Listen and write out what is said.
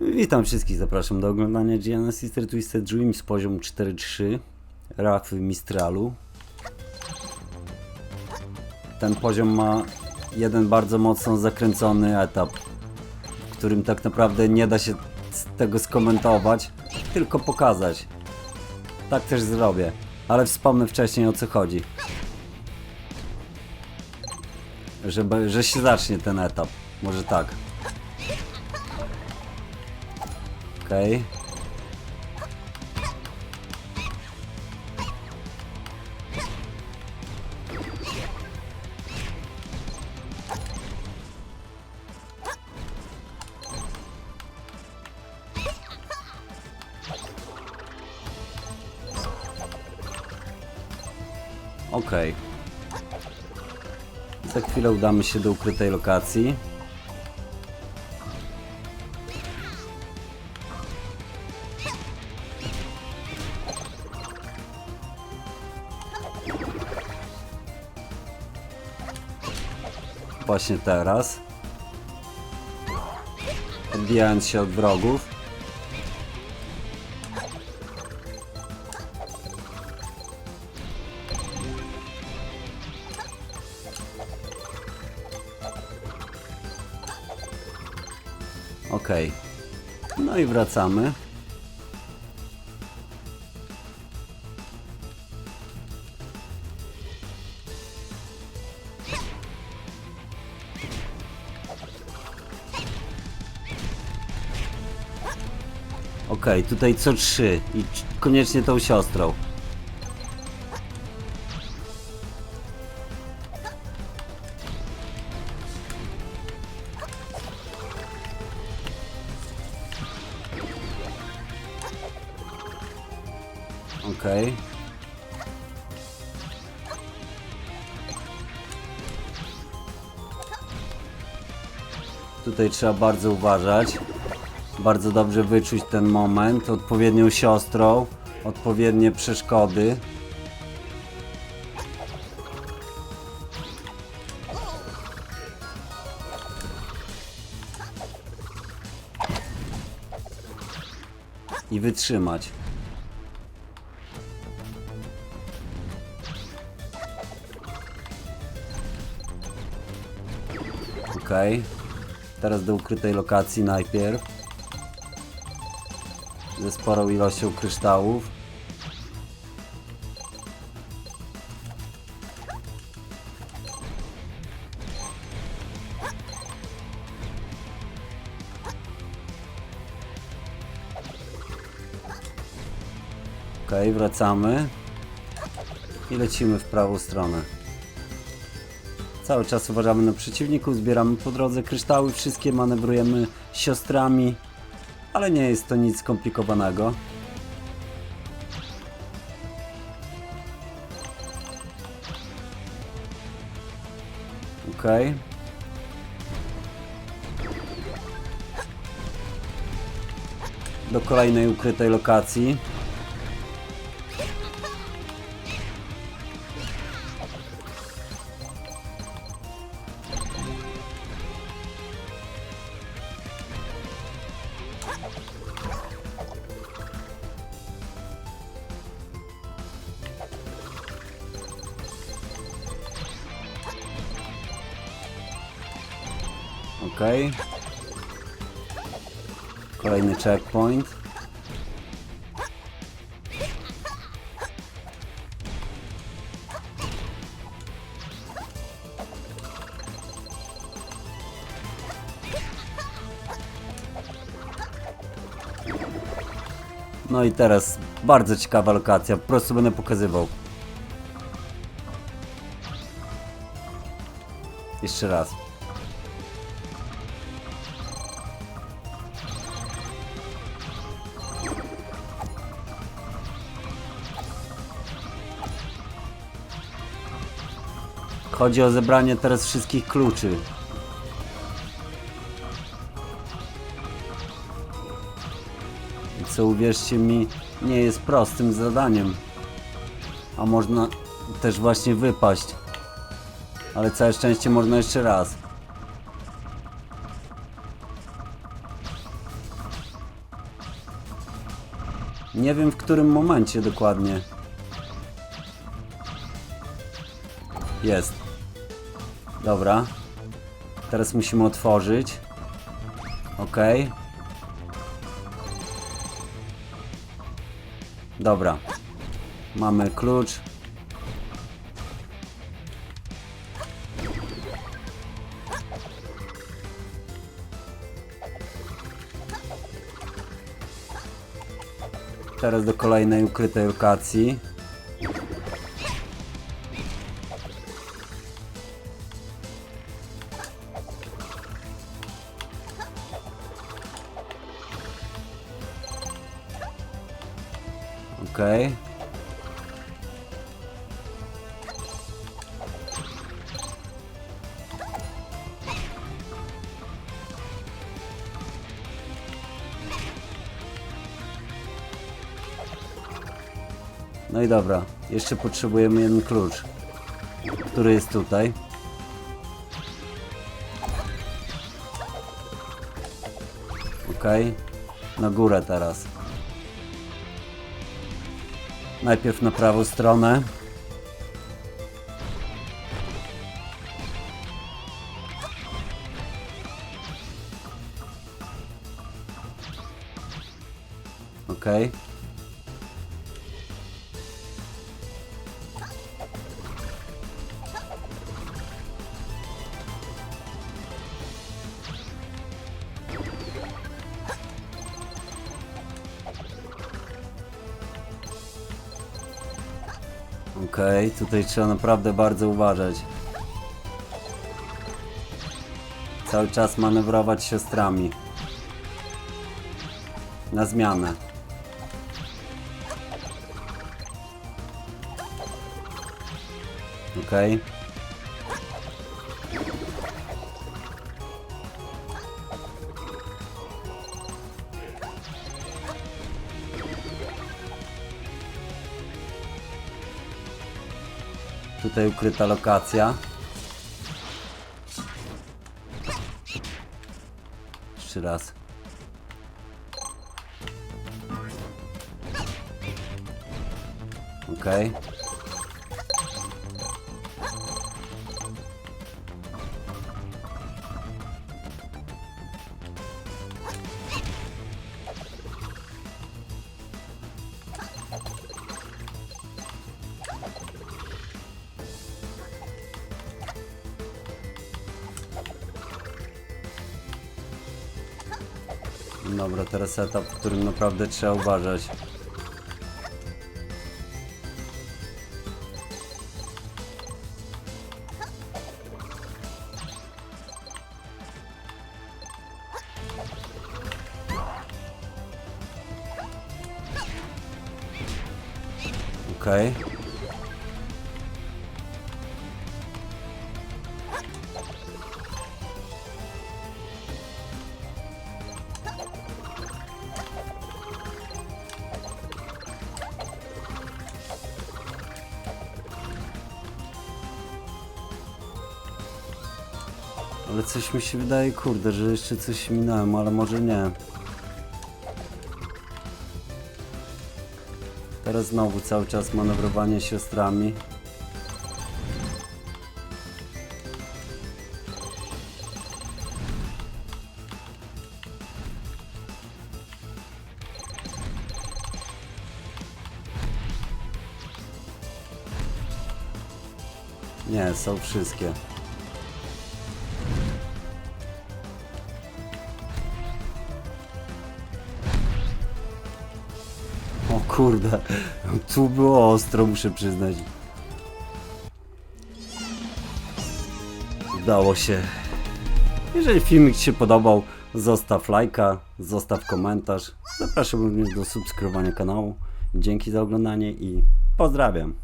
Witam wszystkich, zapraszam do oglądania GNS Sister Twisted Dream z poziomu 4.3 Rafy Mistralu. Ten poziom ma jeden bardzo mocno zakręcony etap, którym tak naprawdę nie da się tego skomentować, tylko pokazać. Tak też zrobię, ale wspomnę wcześniej o co chodzi. Żeby, że się zacznie ten etap. Może tak. Okej. Okej. Za chwilę udamy się do ukrytej lokacji. Właśnie teraz. Odbijając się od wrogów. Okej. No i wracamy. Okej, tutaj co trzy i koniecznie tą siostrą. Okej. Tutaj trzeba bardzo uważać. Bardzo dobrze wyczuć ten moment. Odpowiednią siostrą, odpowiednie przeszkody. I wytrzymać. Okej. Teraz do ukrytej lokacji najpierw. Ze sporą ilością kryształów. Okej, wracamy. I lecimy w prawą stronę. Cały czas uważamy na przeciwników, zbieramy po drodze kryształy, wszystkie manewrujemy siostrami, ale nie jest to nic skomplikowanego. Okej. Do kolejnej ukrytej lokacji. Okej. Kolejny checkpoint. No i teraz bardzo ciekawa lokacja, po prostu będę pokazywał. Jeszcze raz. Chodzi o zebranie teraz wszystkich kluczy. Co uwierzcie mi, nie jest prostym zadaniem. A można też właśnie wypaść. Ale całe szczęście można jeszcze raz. Nie wiem w którym momencie dokładnie. Jest. Dobra. Teraz musimy otworzyć. Ok. Dobra. Mamy klucz. Teraz do kolejnej ukrytej lokacji. Okej. No i dobra, jeszcze potrzebujemy jeden klucz, który jest tutaj. Okej, na górę teraz. Najpierw na prawą stronę. Okej. Okej, tutaj trzeba naprawdę bardzo uważać. Cały czas manewrować siostrami. Na zmianę. Okej. Tutaj ukryta lokacja. Jeszcze raz. Okej. Dobra, teraz etap, w którym naprawdę trzeba uważać. Okej. Ale coś mi się wydaje, kurde, że jeszcze coś minąłem, ale może nie. Teraz znowu cały czas manewrowanie siostrami. Nie, są wszystkie. Kurde, tu było ostro, muszę przyznać. Udało się. Jeżeli filmik Ci się podobał, zostaw lajka, zostaw komentarz. Zapraszam również do subskrybowania kanału. Dzięki za oglądanie i pozdrawiam.